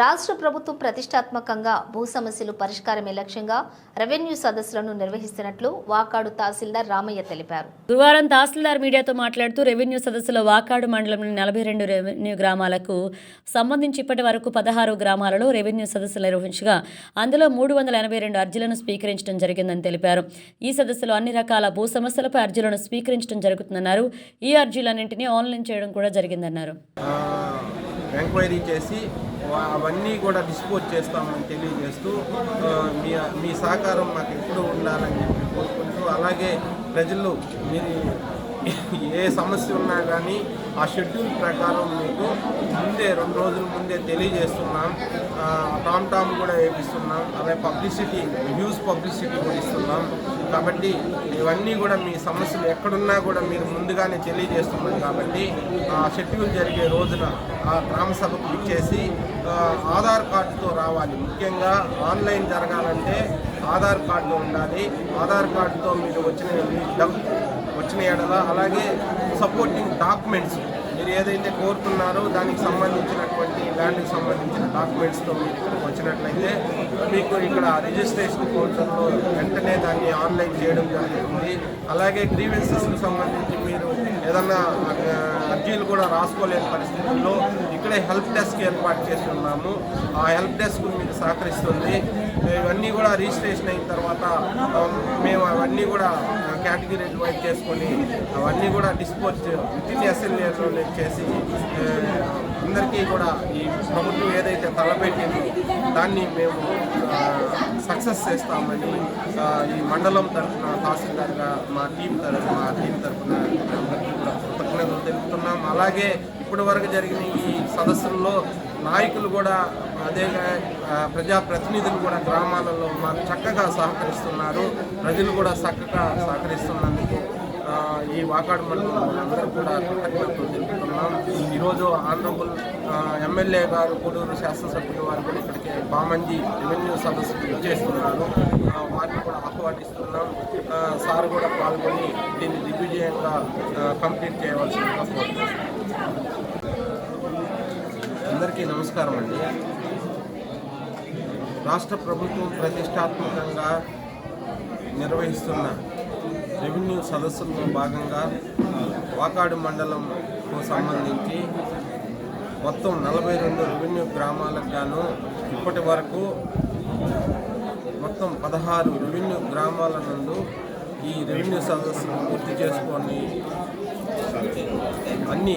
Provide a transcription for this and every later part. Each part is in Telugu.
రాష్ట్ర ప్రభుత్వం ప్రతిష్టాత్మకంగా భూ సమస్యలు పరిష్కారమే లక్ష్యంగా రెవెన్యూ సదస్సులను నిర్వహిస్తున్నట్లు వాకాడు తహసీల్దార్ రామయ్య తెలిపారు. గురువారం తహసీల్దార్ మీడియాతో మాట్లాడుతూ రెవెన్యూ సదస్సులో వాకాడు మండలంలోని నలభై రెండు రెవెన్యూ గ్రామాలకు సంబంధించి ఇప్పటి వరకు పదహారు గ్రామాలలో రెవెన్యూ సదస్సులు నిర్వహించగా అందులో మూడు వందల ఎనభై రెండు అర్జీలను స్వీకరించడం జరిగిందని తెలిపారు. ఈ సదస్సులో అన్ని రకాల భూ సమస్యలపై అర్జీలను స్వీకరించడం జరుగుతుందన్నారు. ఈ అర్జీలన్నింటినీ ఆన్లైన్ చేయడం కూడా జరిగిందన్నారు. ఎంక్వైరీ చేసి అవన్నీ కూడా డిస్పోజ్ చేస్తామని తెలియజేస్తూ మీ మీ సహకారం మాకు ఎప్పుడూ ఉండాలని చెప్పి కోరుకుంటూ అలాగే ప్రజలు మీరు ఏ సమస్య ఉన్నా కానీ ఆ షెడ్యూల్ ప్రకారం మీకు ముందే రెండు రోజుల ముందే తెలియజేస్తున్నాం. టామ్ టామ్ కూడా వేపిస్తున్నాం. అలాగే పబ్లిసిటీ న్యూస్ పబ్లిసిటీ కూడా ఇస్తున్నాం. కాబట్టి ఇవన్నీ కూడా మీ సమస్యలు ఎక్కడున్నా కూడా మీరు ముందుగానే తెలియజేస్తున్నాం కాబట్టి ఆ షెడ్యూల్ జరిగే రోజున ఆ గ్రామ సభకు ఇచ్చేసి ఆధార్ కార్డుతో రావాలి. ముఖ్యంగా ఆన్లైన్ జరగాలంటే ఆధార్ కార్డు ఉండాలి. ఆధార్ కార్డుతో మీరు వచ్చిన డబ్బు వచ్చిన ఎడల అలాగే సపోర్టింగ్ డాక్యుమెంట్స్ మీరు ఏదైతే కోరుతున్నారో దానికి సంబంధించినటువంటి ల్యాండ్కి సంబంధించిన డాక్యుమెంట్స్తో మీరు ఇక్కడికి వచ్చినట్లయితే మీకు ఇక్కడ రిజిస్ట్రేషన్ కౌంటర్లో వెంటనే దాన్ని ఆన్లైన్ చేయడం జరుగుతుంది. అలాగే గ్రీవెన్సెస్కి సంబంధించి మీరు ఏదన్నా షెడ్యూల్ కూడా రాసుకోలేని పరిస్థితుల్లో ఇక్కడే హెల్ప్ డెస్క్ ఏర్పాటు చేసి ఉన్నాము ఆ హెల్ప్ డెస్క్ మీకు సహకరిస్తుంది. ఇవన్నీ కూడా రిజిస్ట్రేషన్ అయిన తర్వాత మేము అవన్నీ కూడా కేటగిరీ డివైడ్ చేసుకొని అవన్నీ కూడా డిస్పోజ్ వితిన్ ఇన్ ఎస్ఎల్ఏలో చేసి అందరికీ కూడా ఈ ప్రభుత్వం ఏదైతే తలపెట్టిందో దాన్ని మేము సక్సెస్ చేస్తామని ఈ మండలం తరఫున తహసీల్దార్గా మా టీం తరఫున మా టీం తరఫున అందరికీ కూడా కృతజ్ఞతలు తెలుపుతున్నాం. అలాగే ఇప్పటి వరకు జరిగిన ఈ సదస్సుల్లో నాయకులు కూడా అదే ప్రజాప్రతినిధులు కూడా గ్రామాలలో మాకు చక్కగా సహకరిస్తున్నారు. ప్రజలు కూడా చక్కగా సహకరిస్తున్నందుకు ఈ వాకాడు మండలం అందరూ కూడా కృతజ్ఞతలు తెలుపుతున్నాం. ఈరోజు ఆనరబుల్ ఎమ్మెల్యే గారు కొడూరు శాసనసభ్యులు వారు కూడా ఇక్కడికి బామంజి రెవెన్యూ సదస్సుకు చేస్తున్నారు వారిని కూడా ఆహ్వానిస్తున్నాం. సార్ కూడా పాల్గొని దీన్ని దిగ్విజయంగా కంప్లీట్ చేయవలసిందిగా కోరుతున్నాం. అందరికీ నమస్కారం అండి. రాష్ట్ర ప్రభుత్వం ప్రతిష్టాత్మకంగా నిర్వహిస్తున్న రెవెన్యూ సదస్సుల్లో భాగంగా వాకాడు మండలంకు సంబంధించి మొత్తం నలభై రెండు రెవెన్యూ గ్రామాలకు గాను ఇప్పటి వరకు మొత్తం పదహారు రెవెన్యూ గ్రామాల నుండి ఈ రెవెన్యూ సదస్సును పూర్తి చేసుకొని అన్ని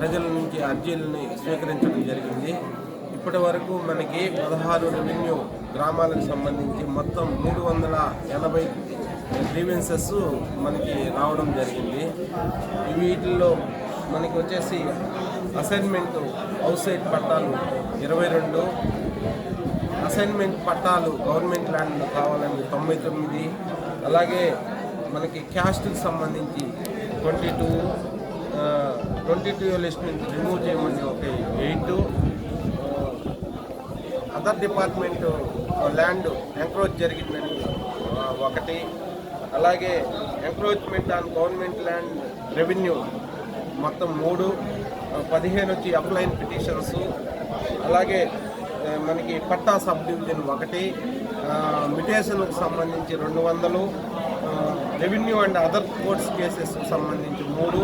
ప్రజల నుంచి అర్జీలని స్వీకరించడం జరిగింది. ఇప్పటి వరకు మనకి పదహారు రెవెన్యూ గ్రామాలకు సంబంధించి మొత్తం మూడు వందల ఎనభై గ్రీవెన్సెస్ మనకి రావడం జరిగింది. వీటిల్లో మనకి వచ్చేసి అసైన్మెంట్ హౌస్ సైడ్ పట్టాలు ఇరవై రెండు అసైన్మెంట్ పట్టాలు గవర్నమెంట్ ల్యాండ్ కావాలని తొంభై తొమ్మిది అలాగే మనకి క్యాస్ట్కి సంబంధించి twenty two twenty two list నుంచి రిమూవ్ చేయమని ఒక eight. Other department land encroach జరిగిందని ఒకటి. అలాగే encroachment on government land revenue మొత్తం మూడు. పదిహేను వచ్చి అప్లైన్ పిటిషన్స్. అలాగే మనకి పట్టా సబ్ డివిజన్ ఒకటి. మిటేషన్కి సంబంధించి రెండు వందలు. రెవెన్యూ అండ్ అదర్ కోర్ట్స్ కేసెస్కి సంబంధించి మూడు.